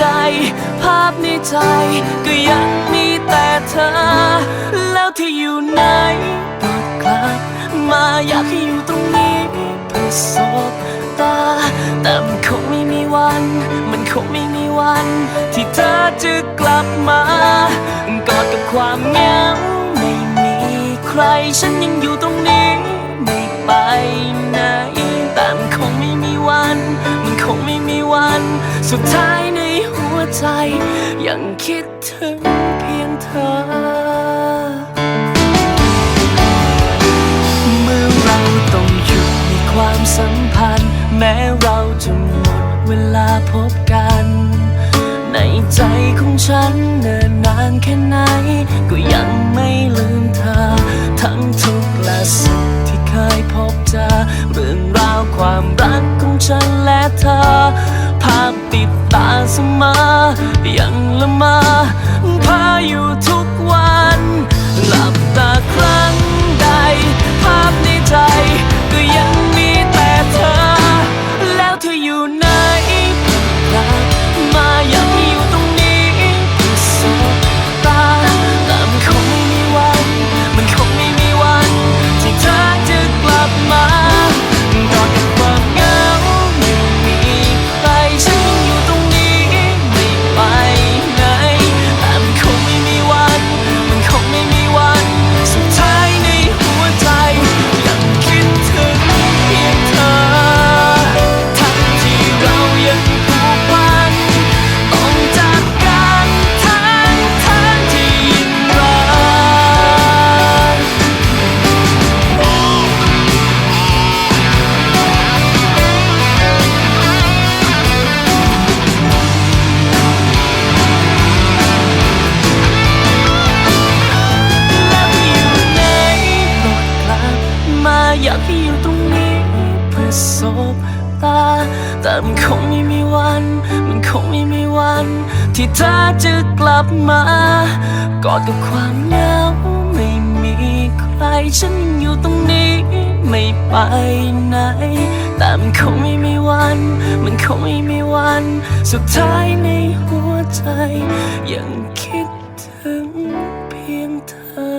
ใด ภาพในใจ ก็ยังมีแต่เธอ แล้วที่อยู่ไหนโปรดกลับมาอยากให้อยู่ตรงนี้เพื่อสบตา แต่มันคงไม่มีวัน มันคงไม่มีวัน ที่เธอจะกลับมากอดกับความเหงาไม่มีใครฉันยังอยู่ตรงนี้ ไม่ไปไหนแต่มันคงไม่มีวัน มันคงไม่มีวันสุดท้าย วใจ ยังคิดถึงเพียงเธอ เมื่อเราต้องหยุดในความสัมพันธ์ แม้เราจะหมดเวลาพบกัน ในใจของฉันเนิ่นนานแค่ไหน ก็ยังไม่ลืมเธอ ทั้งทุกข์และสุขที่เคยพบเจอเรื่องราวความรักของฉันและเธอ ภาพติดตาเสมอยังละมาพาอยู่ทุกวัน มาอยากให้อยู่ตรงนี้เพื่อสบตา แต่มันคงไม่มีวัน มันคงไม่มีวัน ที่เธอจะกลับมากอดกับความเหงาไม่มีใครฉันยังอยู่ตรงนี้ไม่ไปไหน แต่มันคงไม่มีวัน มันคงไม่มีวัน สุดท้ายในหัวใจ ยังคิดถึงเพียงเธอ